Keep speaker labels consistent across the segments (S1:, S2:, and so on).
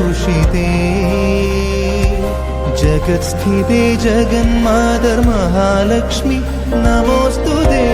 S1: जगत् जगत्स्थिते जगन्मातर्महालक्ष्मि नमोऽस्तु ते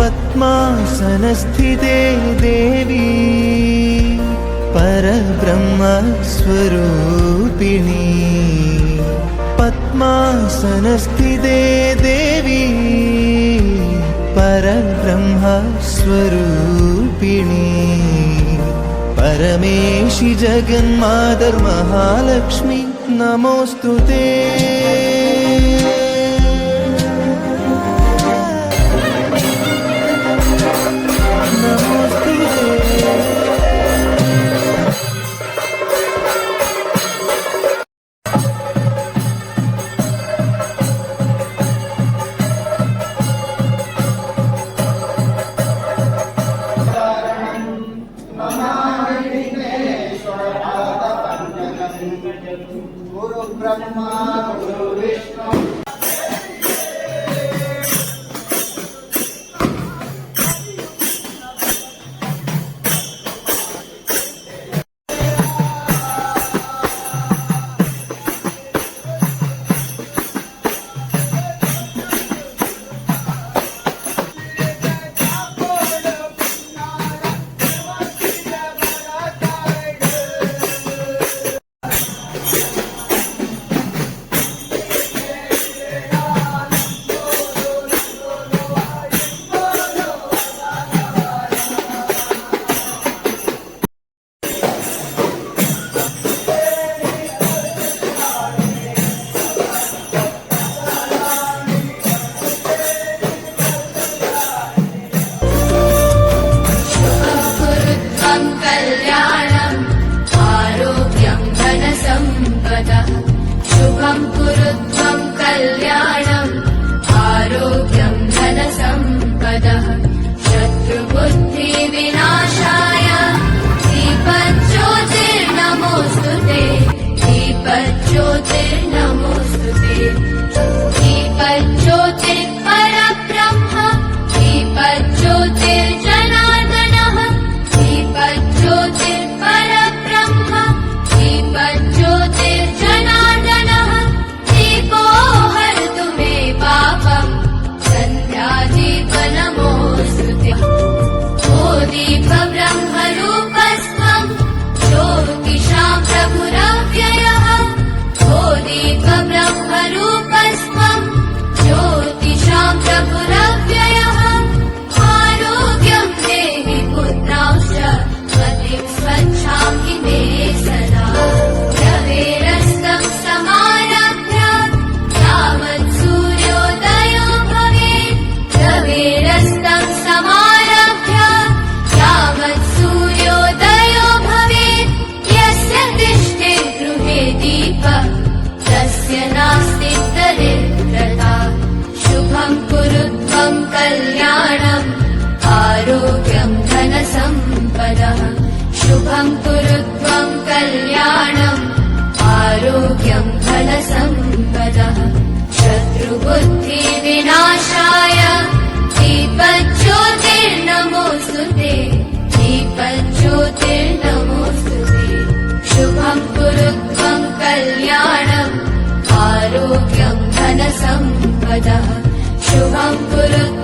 S1: पद्मासनस्थिते देवी परब्रह्मस्वरूपिणी। पद्मासनस्थिते देवी परब्रह्मस्वरूपिणी परमेशि जगन्मातर्महालक्ष्मि नमोऽस्तु ते
S2: गुरुब्रह्मा गुरुविष्णु बुद्धिविनाशाय श्रीपल ज्योतिर्नमोसुते जीपल ज्योतिर्नमोसुते शुभम् कुरु त्वम् कल्याणम् आरोग्यं धनसम्पदः। शुभं कुरु